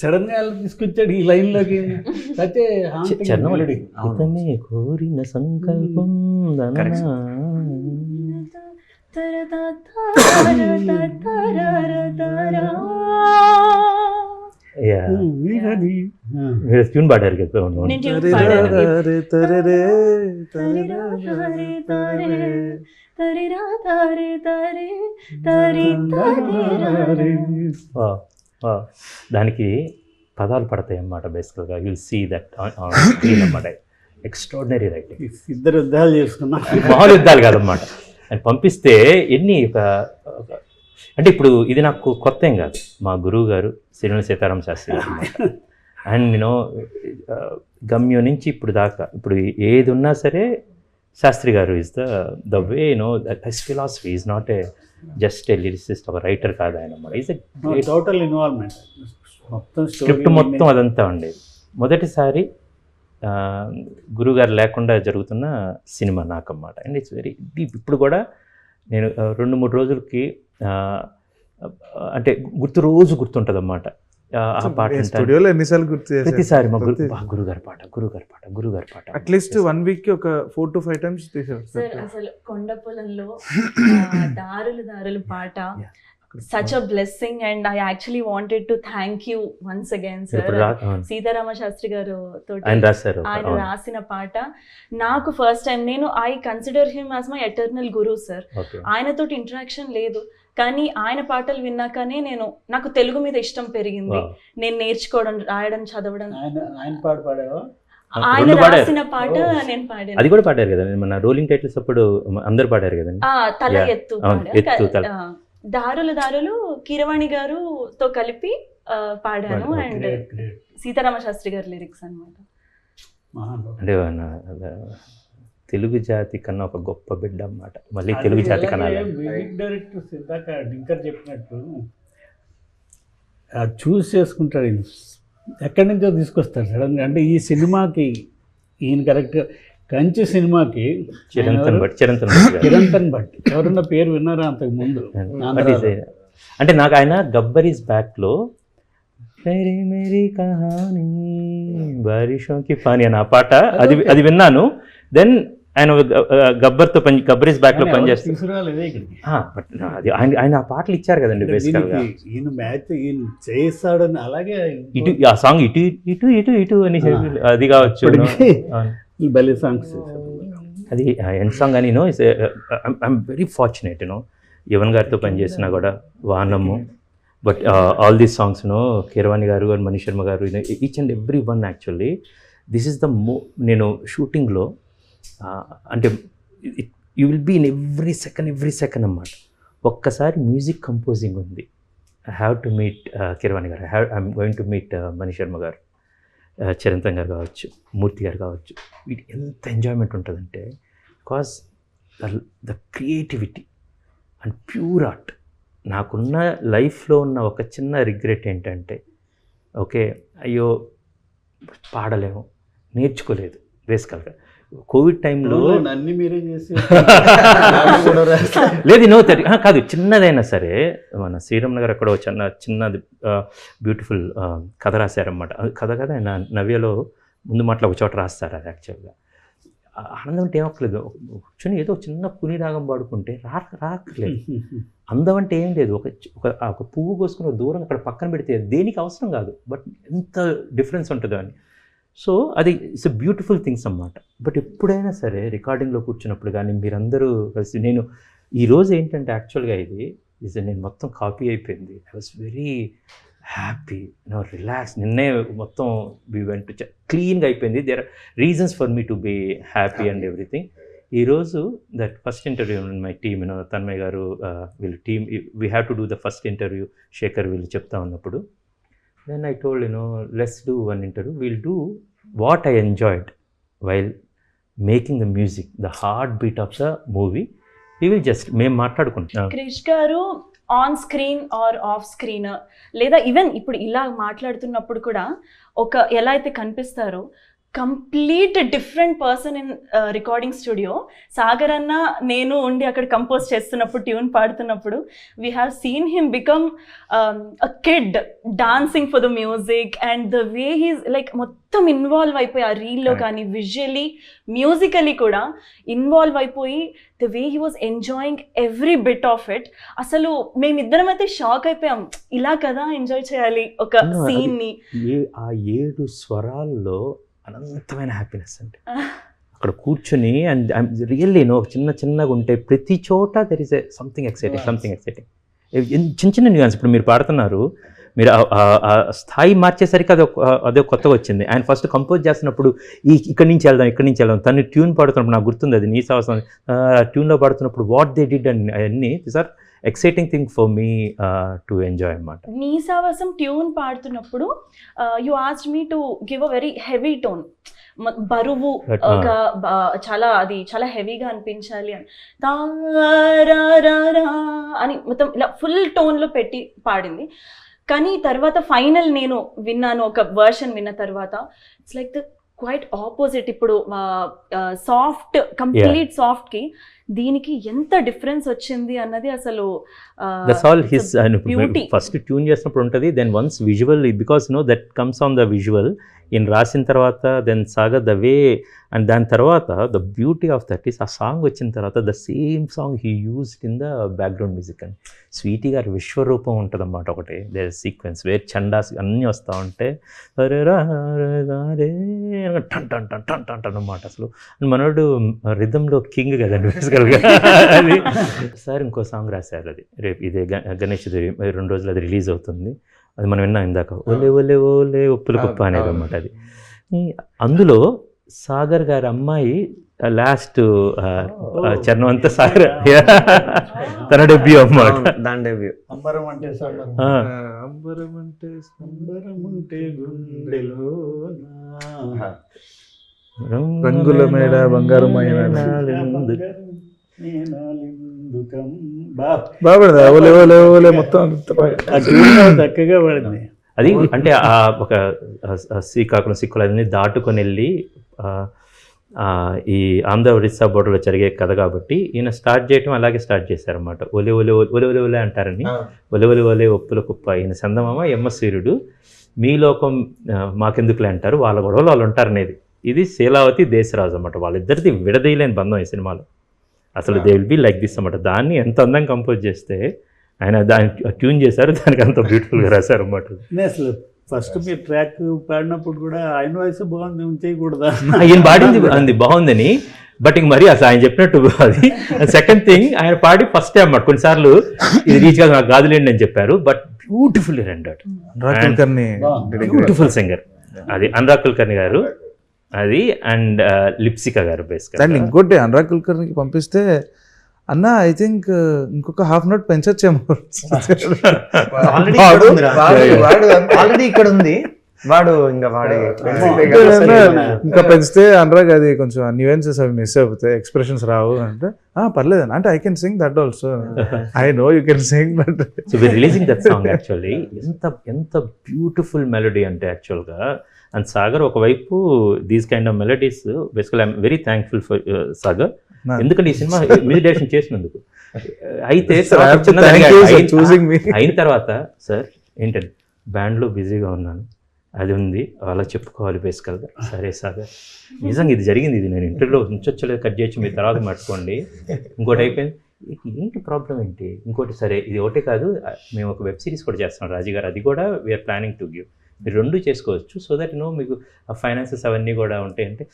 సడన్గా తీసుకొచ్చాడు ఈ లైన్లోకి అయితే. ఇతమే కోరిన సంకల్పం. మీరు ట్యూన్ పాడారు కదా అవును. నేను tune పాడాను. Wow. దానికి పదాలు పడతాయి అన్నమాట బేసికల్గా యుల్ సీ దట్ స్క్రీన్ అన్నమాట. ఎక్స్ట్రాడినరీ రైటింగ్ ఇద్దరు యుద్ధాలు చేసుకున్నా. మామూలు యుద్ధాలు కాదనమాట అని పంపిస్తే ఎన్ని ఒక అంటే ఇప్పుడు ఇది నాకు కొత్త ఏం కాదు. మా గురువు గారు శ్రీనివాస సీతారామ శాస్త్రి గారు అండ్ నేను గమ్యం నుంచి ఇప్పుడు దాకా ఇప్పుడు ఏది ఉన్నా సరే శాస్త్రి గారు is the the way know his philosophy is not a just a lyricist ఒక రైటర్ కాదు ఆయన అన్నమాట ఈజ్ టోటల్ ఇన్వాల్వ్మెంట్ మొత్తం స్క్రిప్ట్ మొత్తం అదంతా ఉండేది మొదటిసారి గురుగారు లేకుండా జరుగుతున్న సినిమా నాకన్నమాట. అండ్ ఇట్స్ వెరీ డీప్ ఇప్పుడు కూడా నేను రెండు మూడు రోజులకి అంటే గుర్తు రోజు గుర్తుంటుంది అన్నమాట ఆ పాట. స్టూడియోలో ఎన్నిసార్లు గుర్తు ప్రతిసారి మా గురు గురుగారి పాట గురుగారి పాట గురుగారి పాట. అట్లీస్ట్ వన్ వీక్కి ఒక four to five times sir తీసారు అసలు కొండ పొలంలో దారులు దారులు పాట. Such a blessing and I actually wanted to thank you once again sir. Sitarama Sastri గారు తోటి ఆయన. రాసిన పాట. నాకు ఫస్ట్ టైం నేను I consider him as my eternal guru sir okay ఆయనతోటి ఇంటరాక్షన్ లేదు. కానీ ఆయన పాటలు విన్నాకనే నేను నాకు తెలుగు మీద ఇష్టం పెరిగింది. నేను నేర్చుకోవడం రాయడం చదవడం ఆయన ఆయన పాట పాడావా ఆయన. రాసిన పాట. నేను పాడాను అది కూడా పాడారు కదా మన రోలింగ్ టైటిల్స్ అప్పుడు అందరు పాడారు కదండి ఆ, తల. ఎత్తు తల. దారులు దారులు కిరవాణి గారు తో కలిపి పాడాను. అండ్ సీతారామ శాస్త్రి గారి లిరిక్స్ అన్నమాట మహానుభావుడు. అంటే తెలుగు జాతి కన్నా ఒక గొప్ప బిడ్డ అన్నమాట. మళ్ళీ తెలుగు జాతి కన్నా డైరెక్టర్స్ ఇందాక డింకర్ చెప్పినట్టు. చూస్ చేసుకుంటాడు ఈయన. ఎక్కడి నుంచో తీసుకొస్తాడు సడన్గా అంటే ఈ సినిమాకి ఈయన కరెక్ట్ కంచి సినిమాకి చిరంతన్ చిరంతన్ భట్ గారు. చిరంతన్ భట్. ఎవరన్నా పేరు విన్నారా అంతకు ముందు? అంటే నాకు ఆయన గబ్బర్ ఈస్ బ్యాక్లో మేరీ మేరీ కహానీ బారిషోకి పాని అని ఆ పాట. అది అది విన్నాను. దెన్ ఆయన గబ్బర్తో పని గబ్బర్ ఇస్ బ్యాక్లో పనిచేస్తారు అది ఆయన ఆయన ఆ పాటలు ఇచ్చారు కదండి బేసికల్గా దీనికి ఈయన మ్యాచ్ ఈయన చేస్తాడని అలాగే ఇటు ఆ సాంగ్ ఇటు ఇటు ఇటు ఇటు అని అది కావచ్చు భలే సాంగ్స్ అది ఎండ్ సాంగ్ అని know is I'm very fortunate you know Yuvan గారితో పనిచేసినా కూడా వానము. But all these songs know Keeravani గారు అండ్ మనీష్ శర్మ గారు each and every one actually this is the మో నేను షూటింగ్లో అంటే you will be in every second every second అన్నమాట. ఒక్కసారి మ్యూజిక్ కంపోజింగ్ ఉంది. I have to meet Keeravani గారు. I have I'm going to meet Manish Sharma గారు. uh, Chirantan గారు కావచ్చు మూర్తి గారు కావచ్చు. వీటి ఎంత ఎంజాయ్మెంట్ ఉంటుందంటే because the the creativity and pure art నాకున్న లైఫ్లో ఉన్న ఒక చిన్న రిగ్రెట్ ఏంటంటే ఓకే అయ్యో పాడలేము నేర్చుకోలేదు బేసికల్గా కోవిడ్ టైంలో అన్ని మీరే చేసి లేదు నో తెరి కాదు చిన్నదైనా సరే మన శ్రీరమణ గారు అక్కడ ఒక చిన్న చిన్నది బ్యూటిఫుల్ కథ రాశారన్నమాట. అది కథ కదా ఆయన నవ్యలో ముందు మాటలో ఒక చోట రాస్తారు అది యాక్చువల్గా ఆనందం అంటే ఏమక్కలేదు కూర్చొని ఏదో చిన్న పుని రాగం పాడుకుంటే రా రాకలేదు అందం అంటే ఏం లేదు. ఒక ఒక పువ్వు కోసుకుని ఒక దూరం అక్కడ పక్కన పెడితే దేనికి అవసరం కాదు. బట్ ఎంత డిఫరెన్స్ ఉంటుందో అని. సో అది ఇట్స్ బ్యూటిఫుల్ థింగ్స్ అన్నమాట. బట్ ఎప్పుడైనా సరే రికార్డింగ్లో కూర్చున్నప్పుడు కానీ మీరందరూ కలిసి నేను ఈరోజు ఏంటంటే యాక్చువల్గా ఇది ఇది నేను మొత్తం కాపీ అయిపోయింది. I was very happy no relax నిన్నే మొత్తం వి వెంట్ క్లీన్గా అయిపోయింది. There are reasons for me to be happy and everything ఈరోజు that first interview my team you know Tanmay garu వీళ్ళు team we have to do the first interview Shekhar వీళ్ళు చెప్తా ఉన్నప్పుడు then I told you know let's do one interview will do what I enjoyed while making the music the heart beat of the movie we will just మేము మాట్లాడుకుంటాం. Krish garu on screen or off screen లేదా even ఇప్పుడు ఇలా మాట్లాడుతున్నప్పుడు కూడా ఒక ఎలా అయితే కనిపిస్తారో complete different person in recording studio. Sagar అన్న నేను ఉండి అక్కడ కంపోజ్ చేస్తున్నప్పుడు tune పాడుతున్నప్పుడు we have seen him become a kid dancing for the music and the way he's like మొత్తం ఇన్వాల్వ్ అయిపోయి ఆ రీల్లో. కానీ విజువలీ మ్యూజికలీ కూడా ఇన్వాల్వ్ అయిపోయి the way he was enjoying every bit of it అసలు మేమిద్దరం అయితే షాక్ అయిపోయాం. ఇలా కదా ఎంజాయ్ చేయాలి ఒక No, అది- సీన్ని. ఏ ఆ ఏడు స్వరాల్లో అనంతమైన హ్యాపీనెస్ అంటే అక్కడ కూర్చొని అండ్ రియల్లీ నో చిన్న చిన్నగా ఉంటే ప్రతి చోట there is a something exciting something exciting చిన్న చిన్న న్యూయాన్స్ ఇప్పుడు మీరు పాడుతున్నారు మీరు స్థాయి మార్చేసరికి అది అదే కొత్తగా వచ్చింది. ఆయన ఫస్ట్ కంపోజ్ చేస్తున్నప్పుడు ఈ ఇక్కడి నుంచి వెళ్దాం ఇక్కడి నుంచి వెళ్దాం తను ట్యూన్ పాడుతున్నప్పుడు నాకు గుర్తుంది అది నీ అవసరం ట్యూన్లో పాడుతున్నప్పుడు వాట్ దే డిడ్ అండ్ అవన్నీ this are exciting thing for me to enjoy అన్నమాట. నీ సావాసం tune పాడుతున్నప్పుడు you asked me to give a very heavy tone బరువు బ- చాలా అది చాలా హెవీగా అనిపించాలి అని. అని మొత్తం ఇలా ఫుల్ టోన్లో పెట్టి పాడింది. కానీ తర్వాత ఫైనల్ నేను విన్నాను ఒక వర్షన్ విన్న తర్వాత it's like the quite opposite ఇప్పుడు సాఫ్ట్ కంప్లీట్ సాఫ్ట్కి దీనికి ఎంత డిఫరెన్స్ వచ్చింది అన్నది అసలు. ఫస్ట్ ట్యూన్ చేసినప్పుడు ఉంటుంది then once visual because no that comes on the visual ఈయన రాసిన తర్వాత then Sagar the way and దాని తర్వాత the beauty of that is ఆ సాంగ్ వచ్చిన తర్వాత the same song he used in the background music అని. స్వీటీ గారి విశ్వరూపం ఉంటుంది అన్నమాట ఒకటి దే సీక్వెన్స్ వేర్ చండాస్ అన్నీ వస్తూ ఉంటే అరే రా రే టన్ టన్ టన్ టన్ టన్ టన్ అనమాట అసలు. మనోడు రిధంలో కింగ్ కదండి బేసికల్గా అది సార్ ఇంకో సాంగ్ రాశారు అది. రేపు ఇదే గ- గణేష్ రెండు రోజులు అది రిలీజ్ అవుతుంది. అది మనం విన్నాం ఇందాక. ఓలే ఓలే ఓలే ఉప్పుల కుప్ప అనేది అనమాట అది. అందులో సాగర్ గారి అమ్మాయి లాస్ట్ చరణం అంతా సాగర్. తన డెబ్యూ అన్నమాట. దాని డెబ్యూ అంబరం అంటే సంబరం. అంబరం అంటే అంబరం ఉంటే గుండెలోన. రంగుల మేడ, బంగారు ఓలే ఓలే ఓలే మొత్తం చక్కగా పడింది. అది అంటే ఆ ఒక శ్రీకాకుళం సిక్కులని దాటుకొని వెళ్ళి ఈ ఆంధ్ర ఒరిస్సా బోర్డర్లో జరిగే కథ కాబట్టి ఈయన స్టార్ట్ చేయటం అలాగే స్టార్ట్ చేశారన్నమాట. ఒలే ఒలే ఒలే ఒలే ఒలే అంటారని. ఒలే ఒలే ఒలే ఒప్పుల కుప్ప. ఈయన చందమామ ఎమ్మ సూర్యుడు మీ లోకం మాకెందుకులే అంటారు. వాళ్ళ గొడవలు వాళ్ళు ఉంటారు అనేది ఇది శీలావతి దేశరాజు అన్నమాట. వాళ్ళిద్దరిది విడదీయలేని బంధం ఈ సినిమాలో. అసలు they will be like this అన్నమాట. దాన్ని ఎంత అందంగా కంపోజ్ చేస్తే ఆయన దాన్ని ట్యూన్ చేశారు దానికి అంత బ్యూటిఫుల్గా రాశారు అన్నమాట. నేను అసలు ఫస్ట్ మీరు ట్రాక్ పాడినప్పుడు కూడా ఆయన వయసు బాగుంది ఉంచేయకూడదా ఆయన పాడింది అంది బాగుందని. బట్ ఇంక మరి అసలు ఆయన చెప్పినట్టు అది. సెకండ్ థింగ్ ఆయన పాడి ఫస్ట్ టైం అన్నమాట. కొన్నిసార్లు ఇది రీచ్గా నాకు కాదులేండి అని చెప్పారు బట్ బ్యూటిఫుల్ బాగుంది. బ్యూటిఫుల్ సింగర్ అది అనురాగ్ కుల్కర్ణి గారు. అది అండ్ లిప్సికా గారు బేసిక్ దాంట్లో ఇంకోటి అనురాగ్ కుల్కర్నికి పంపిస్తే అన్న ఐ థింక్ ఇంకొక హాఫ్ పెంచొచ్చేమో. ఉందిరా. వాడు వాడు ఆల్రెడీ ఇక్కడ ఉంది. వాడు ఇంకా వాడి ఇంకా పెంచితే అనురాగ్ అది కొంచెం న్యూయన్సెస్ అవి మిస్ అయిపోతాయి. ఎక్స్ప్రెషన్స్ రావు అంటే ఆ పర్లేదు. అంటే I can sing that also I know you can sing but so we releasing that song actually ఎంత ఎంత బ్యూటిఫుల్ మెలడీ అంటే యాక్చువల్గా అండ్ సాగర్ ఒకవైపు these kind of melodies basically I'm very thankful for Sagar ఎందుకంటే ఈ సినిమా మ్యూజిక్ డైరెక్షన్ చేసినందుకు. అయితే. అయిన తర్వాత సార్ ఏంటంటే బ్యాండ్లో బిజీగా ఉన్నాను. అది ఉంది. అలా చెప్పుకోవాలి బేసికల్గా. సరే సాగర్. నిజంగా ఇది జరిగింది. ఇది నేను ఇంటర్వ్యూలో ఉంచొచ్చలేదు కట్ చేయొచ్చు. మీ తర్వాత మట్టుకోండి ఇంకోటి అయిపోయింది. ఏంటి ప్రాబ్లం ఏంటి? ఇంకోటి సరే ఇది ఒకటే కాదు. మేము ఒక వెబ్ సిరీస్ కూడా చేస్తున్నాం. రాజు గారు అది కూడా వీఆర్ ప్లానింగ్ టు గివ్ మీరు రెండు చేసుకోవచ్చు. సో దట్ నో మీకు ఆ ఫైనాన్సెస్ అవన్నీ కూడా ఉంటాయి. అంటే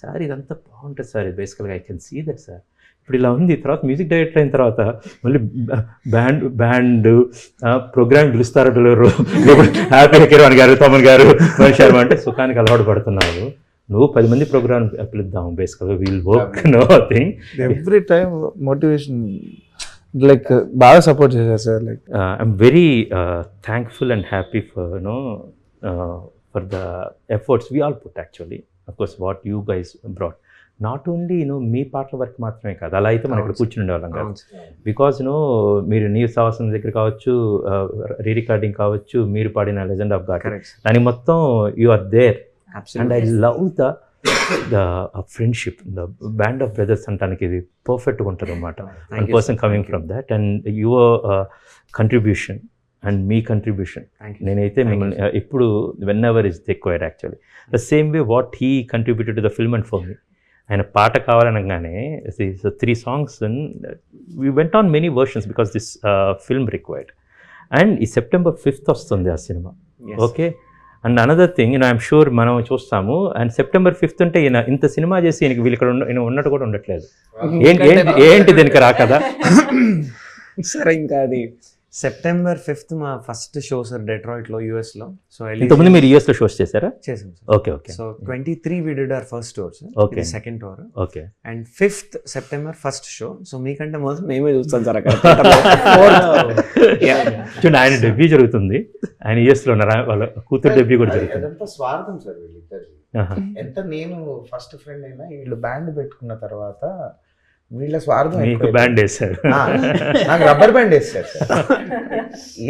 సార్ ఇదంతా బాగుంటుంది సార్. బేసికల్గా I can see that sir ఇప్పుడు ఇలా ఉంది తర్వాత మ్యూజిక్ డైరెక్టర్ అయిన తర్వాత మళ్ళీ బ్యాండ్ బ్యాండ్ ప్రోగ్రామ్ పిలుస్తారో లేకపోతే హ్యాపీ కిరణ్ గారు తమన్ గారు మహేష్ శర్మ అంటే సుఖానికి అలవాటు పడుతున్నావు నువ్వు పది మంది ప్రోగ్రామ్ పిలుద్దాం బేసికల్గా we'll work no thing every time motivation like బాగా సపోర్ట్ చేశారు sir like I'm very thankful and happy for no for the efforts we all put actually course what you guys brought not only you know మీ పాటల వరకు మాత్రమే కాదు అలా అయితే మనం ఇక్కడ కూర్చుని ఉండేవాళ్ళం కాదు. బికాజ్ నో మీరు నీరు సాహసం దగ్గర కావచ్చు రీ రికార్డింగ్ కావచ్చు మీరు పాడిన లెజెండ్ ఆఫ్ గాడ్ దానికి మొత్తం you are there and I love the the friendship the band of brothers అంటానికి ఇది పర్ఫెక్ట్గా ఉంటుంది అనమాట one person coming from that and your contribution and me contribution నేనైతే మిమ్మల్ని ఇప్పుడు whenever is required actually the same way what he contributed to the film and for me ఆయన పాట కావాలనగానే three songs we went on many versions because this film required and ఈ September fifth వస్తుంది ఆ సినిమా. Okay and another thing నేను I'm sure మనం చూస్తాము. And September fifth అంటే ఈయన ఇంత సినిమా చేసి ఈయనకి వీళ్ళు ఇక్కడ ఉన్న- ఉన్నట్టు కూడా ఉండట్లేదు. ఏంటి ఏంటి దీనికి రా కదా సరే ఇంకా అది సెప్టెంబర్ ఫిఫ్త్ మా ఫస్ట్ షో సార్ డెట్రాయిట్లో. యుఎస్లో సో ఇంతకుముందు మీరు యూఎస్లో షోస్ చేశారా? చేసాం sir okay okay so twenty three we did our first tour sir Okay. Second tour okay and fifth September first show so మీకంటే మొదలు మేమే చూస్తాం సార్ అక్కడ. చూడండి ఆయన డెబ్యూ జరుగుతుంది. ఆయన యూఎస్లో ఉన్నారు? ఆయన వాళ్ళ కూతురు డెబ్యూ కూడా జరుగుతుంది. అదంతా స్వార్థం సార్ వీళ్ళిద్దరు. ఎంత నేను ఫస్ట్ ఫ్రెండ్ అయినా వీళ్ళు బ్యాండ్ పెట్టుకున్న తర్వాత వీళ్ళ స్వార్థం మీకు. బ్యాండ్ ఆ, నాకు రబ్బర్ బ్యాండ్ వేస్తారు సార్.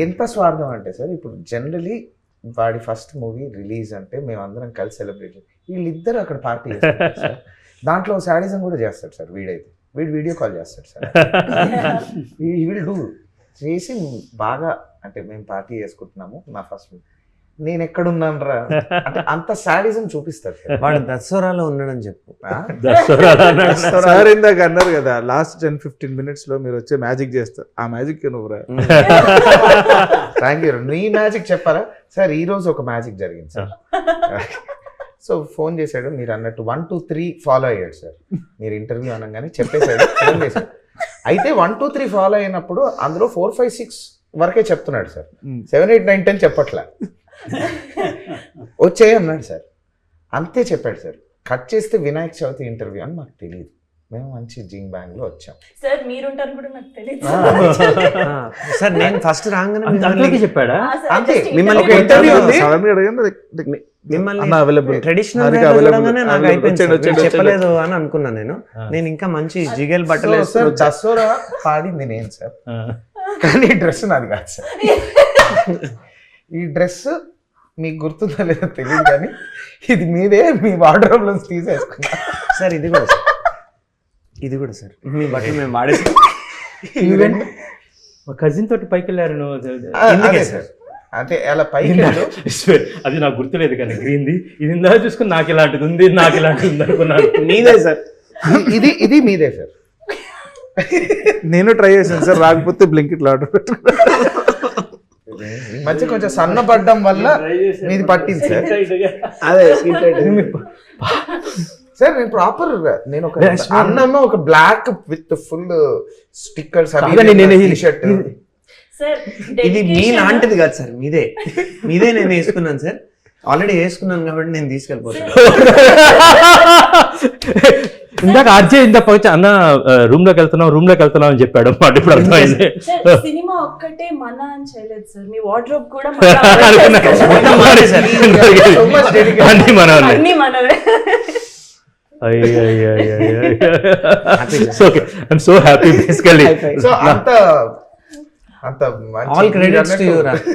ఎంత స్వార్థం అంటే సార్ ఇప్పుడు జనరలీ వాడి ఫస్ట్ మూవీ రిలీజ్ అంటే మేము అందరం కలిసి సెలబ్రేట్ వీళ్ళిద్దరు అక్కడ పార్టీ చేస్తారు సార్. దాంట్లో శాడిజం కూడా చేస్తాడు సార్ వీడైతే. వీడు వీడియో కాల్ చేస్తాడు సార్. వీళ్ళు చేసి బాగా అంటే మేము పార్టీ చేసుకుంటున్నాము నా ఫస్ట్ నేను ఎక్కడున్నాను రా అంటే అంత శాడిజం చూపిస్తాడు సార్ వాడు దసరాలో ఉన్నాడని చెప్పు. ఆ? దసరా అన్నాడు. సార్ ఇందాక అన్నారు కదా లాస్ట్ టెన్ ఫిఫ్టీన్ మినిట్స్లో మీరు వచ్చే మ్యాజిక్ చేస్తారు ఆ మ్యాజిక్ నువ్వు రా థ్యాంక్ యూ నీ మ్యాజిక్ చెప్పారా సార్ ఈ రోజు ఒక మ్యాజిక్ జరిగింది సార్. సో ఫోన్ చేశాడు. మీరు అన్నట్టు వన్ టూ త్రీ ఫాలో అయ్యాడు సార్. మీరు ఇంటర్వ్యూ అనగానే చెప్పేశాడు. ఫోన్ చేశాడు. అయితే వన్ టూ త్రీ ఫాలో అయినప్పుడు అందులో ఫోర్ ఫైవ్ సిక్స్ వరకే చెప్తున్నాడు sir. Seven eight nine ten చెప్పట్లే. వచ్చేయి అన్నాడు సార్. అంతే చెప్పాడు సార్. కట్ చేస్తే వినాయక చవితి ఇంటర్వ్యూ అని మాకు తెలియదు మేము మంచి జింగ్ బ్యాంగ్లో వచ్చాం. సార్ మీరుంటారు కూడా నాకు తెలియదు సార్ నేను ఫస్ట్ రాగానే చెప్పాడా? అంతే, మిమ్మల్ని interview interview ఉంది. మిమ్మల్ని అవైలబుల్ ట్రెడిషనల్ నాకు. అయిపోయింది చెప్పలేదు అని అనుకున్నా నేను. నేను ఇంకా మంచి జిగేల్ బట్టలు సార్ దసరా పాడింది నేను సార్. కానీ డ్రెస్ నాది కాదు సార్. ఈ డ్రెస్ మీకు గుర్తుందో లేదో తెలియదు కానీ ఇది మీదే మీ వార్డ్రోబ్లో తీసేసుకున్నా. సార్ ఇది కూడా సార్. ఇది కూడా సార్. మీ బట్టలు మేము వాడేసాం ఈవెంట్ మా కజిన్ తోటి పైకి వెళ్ళారు నువ్వు. అదే సార్? అంటే అలా పైకి అది నాకు గుర్తులేదు కానీ గ్రీన్ది ఇది ఇందా చూసుకుని నాకు ఇలాంటిది ఉంది నాకు ఇలాంటిది ఉంది అనుకున్నాను. మీదే సార్. ఇది ఇది మీదే సార్. నేను ట్రై చేశాను సార్ రాకపోతే బ్లింకిట్ ఆర్డర్ పెట్టాను. ఈ మధ్య కొంచెం సన్నపడ్డం వల్ల మీది పట్టింది సార్. అదే సార్ నేను ప్రాపర్ నేను ఒక అన్నమ్మ ఒక black with full stickers shirt sir ఇది మీ లాంటిది కాదు సార్. మీదే. మీదే నేను వేసుకున్నాను సార్. ఆల్రెడీ వేసుకున్నాను కాబట్టి నేను తీసుకెళ్ళిపోతాను. ఇందాక అర్జే ఇంత పచ్చ అన్న రూమ్లోకి వెళ్తున్నాం రూమ్లోకి వెళ్తున్నాం అని చెప్పాడు మాట ఇప్పుడు అర్థమైంది. సార్ సినిమా ఒక్కటే మన అని చేయలేదు సార్. మీ వార్డ్రోబ్ కూడా. అన్ని మన వాళ్ళే. అన్ని మనవే okay I'm so happy basically so అంత అంత మంచి ఆల్ క్రెడిట్స్ టు మీరు యువర్ అన్నట్టు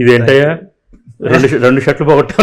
ఇదేంటయ్యా రెండు రెండు షర్ట్లు పోగొట్టాం.